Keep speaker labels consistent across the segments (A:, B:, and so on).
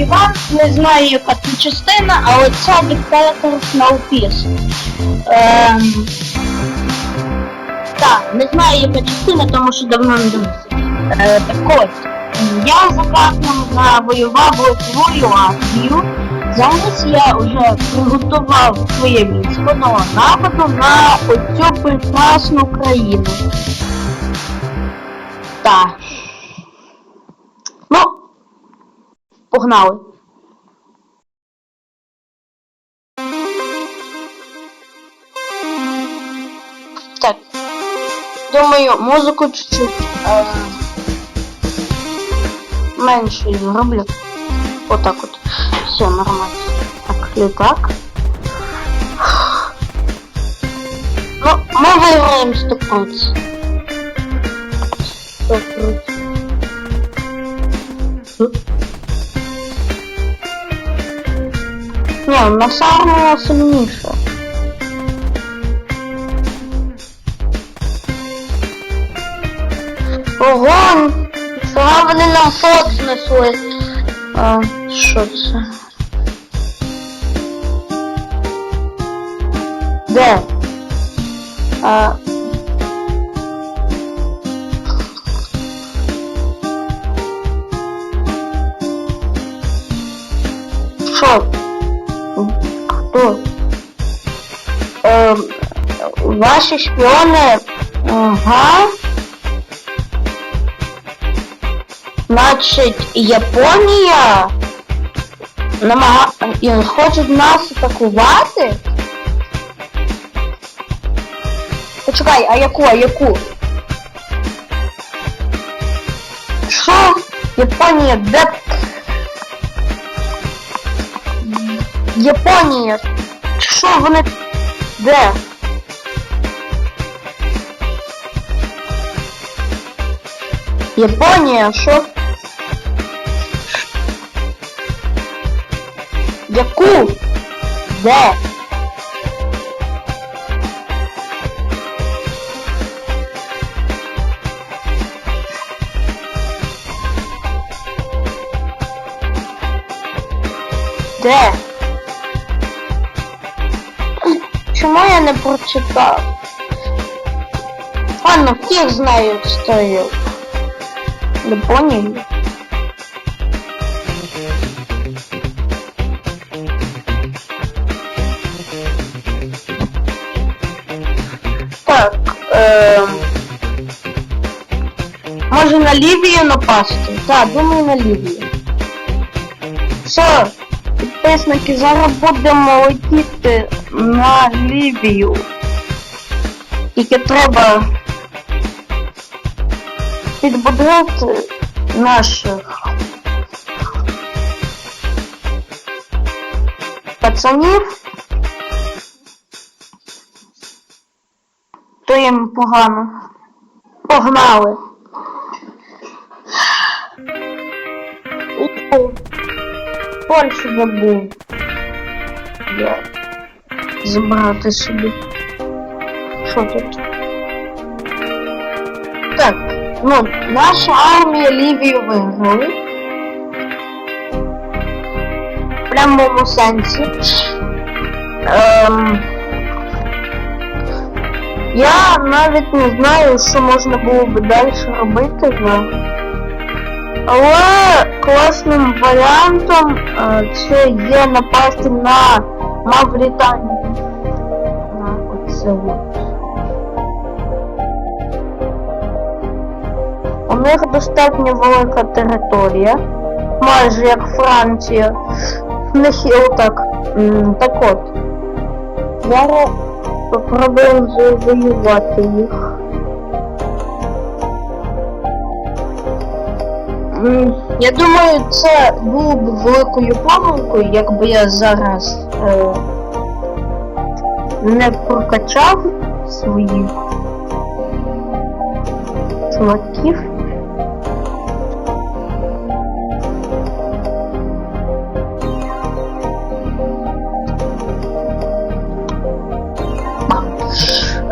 A: Іван, не знаю, яка це частина, але це диктатор Наупіс. Ем... Так, не знаю, яка частина, тому що давно не дивився. Е, так ось, я за Кафном завоював свою Латвію. Зараз я вже приготував своє військо до нападу на оцю прекрасну країну. Так. Ну, погнали. Так. Думаю, музику чуть-чуть е, менше зроблю. Отак от. Все нормально. Так, літак. Ну, ми виграємо 100%. 100%. Ні, у нас армія сильніша. Ого! Чого вони нам фот знесли? А, що це? Де? А... Що? Хто? Ем, ваші шпіони? Ага. Значить, Японія намага... і хочуть нас атакувати? Почекай, а яку, а яку? Що? Японія, де? Японія. Що вони? Де? Японія, що? Яку? Де? Де? Чому я не прочитав? Ладно, всіх знають історію. Японії. Так, ем... Може на Лівію напасти? Так, думаю на Лівію. Все, підписники, зараз будемо летіти на Лівію. Тільки треба підбудрити наших пацанів. То їм погано. Погнали. Польщу забув. Я забрати собі. Що тут? Так, ну, наша армія Лівію виграли. В прямому сенсі. Ем, я навіть не знаю, що можна було би далі робити, но... але класним варіантом е, це є напасти на Мавританію. На оце. У них достатньо велика територія, майже як Франція. В них є отак. Так от. Зараз попробуємо завоювати їх. Я думаю, це було б великою помилкою, якби я зараз е, не прокачав своїх чуваків.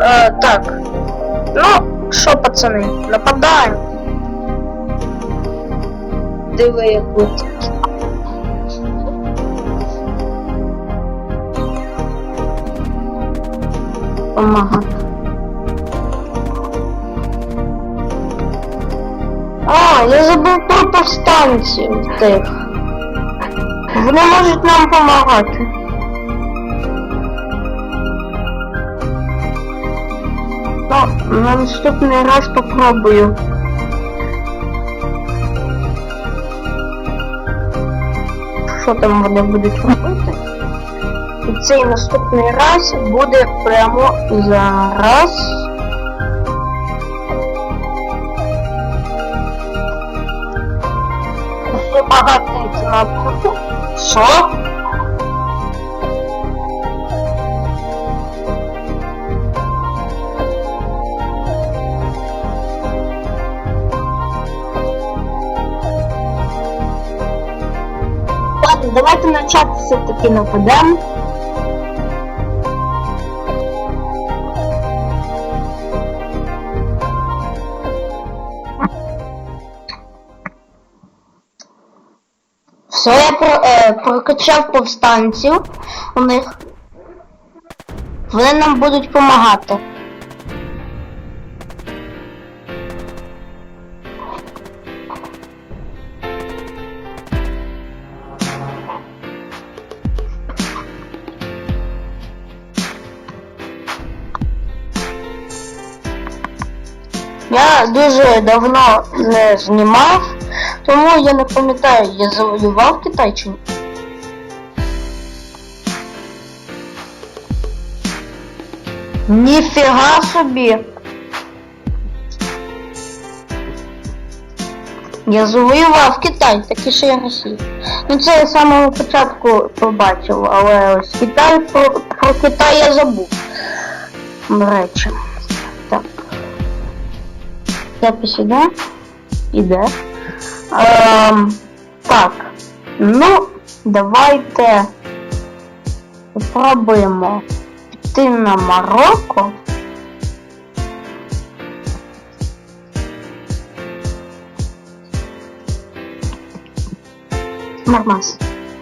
A: Е, так. Ну, що, пацани, нападаємо. Диви, як от. Помагати. А, я забув про повстанців тих. Вони можуть нам допомагати. Ну, на наступний раз попробую. Що там вони будуть робити? І цей наступний раз буде прямо зараз. Ще багато надписів. Що? Давайте на все-таки нападемо. Все, я про, е, прокачав повстанців у них. Вони нам будуть допомагати. Я дуже давно не знімав, тому я не пам'ятаю, я завоював Китай чи ні. Ніфіга собі. Я завоював Китай, так ще я Росію. Ну це я з самого початку побачив, але ось Китай про, про Китай я забув. Речі. Так. Запись іде? Ем, так. Ну, давайте спробуємо піти на Марокко. Нормас.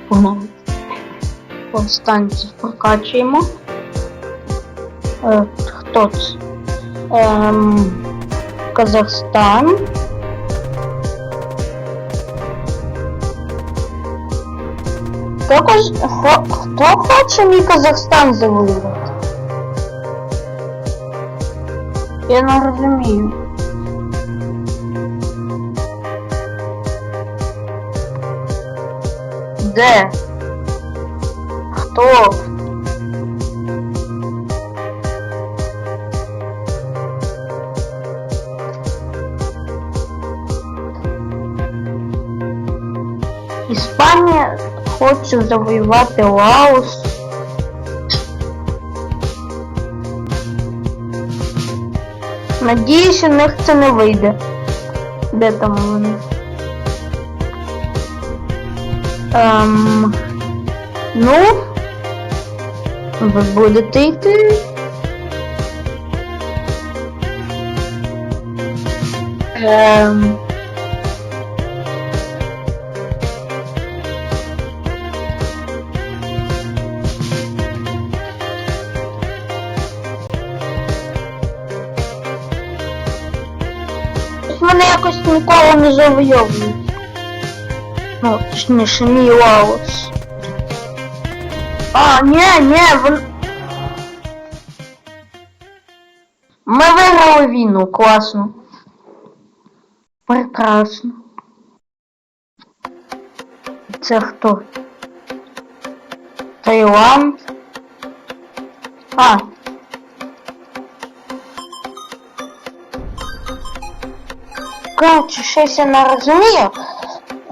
A: Погнали. Повстанців прокачуємо. Е, хто це? Ем, Казахстан. Також хо, хто хоче мій Казахстан завоювати? Я не розумію. Де? Хто? Іспанія хоче завоювати Лаос. Надіюсь, у них це не вийде. Де там вони? Ем, ну, ви будете йти. Ем, якось ніколи не завойовують. Ну, точніше, мій Лаос. А, ні, ні, вон... Ми виграли війну, класно. Прекрасно. Це хто? Таїланд? А, Коротше, щось я не розумію,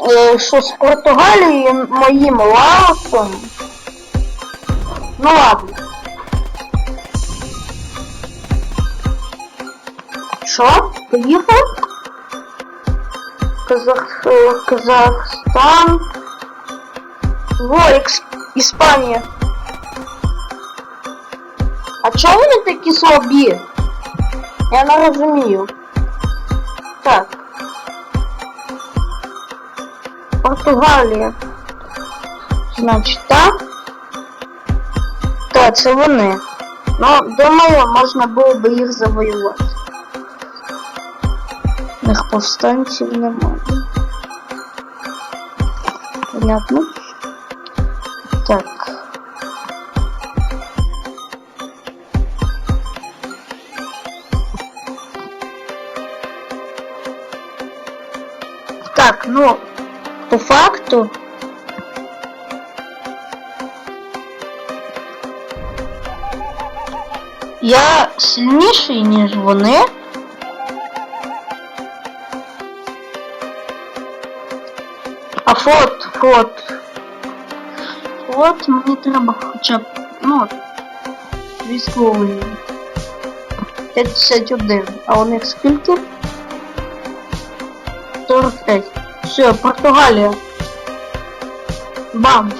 A: е, що з Португалією моїм Лаосом. Ну ладно. Що? Поїхав? Казах... е, Казахстан. Во, Ікс... Іспанія. А чого вони такі слабі? Я не розумію. Так. Португалія. Значить, так. Так, це вони. Ну, думаю, можна було би їх завоювати. У них повстанців немає. Понятно? Так. Так, ну, по факту. Я сильніший, ніж вони. А флот, флот. Флот мені треба хоча б, ну, військовий. 51. А у них скільки? 45. Все, Португалія. Бам.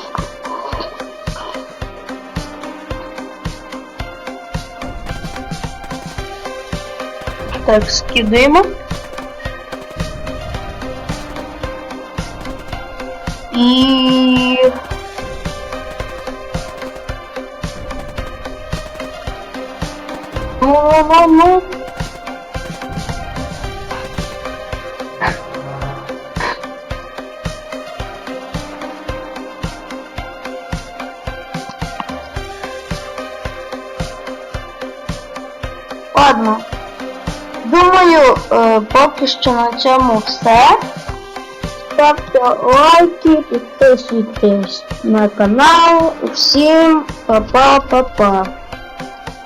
A: Так, скидаємо. І... Ну, ну, ну. Ладно. Думаю, е, поки що на цьому все. Ставте лайки, підписуйтесь на канал. Всім па-па-па-па.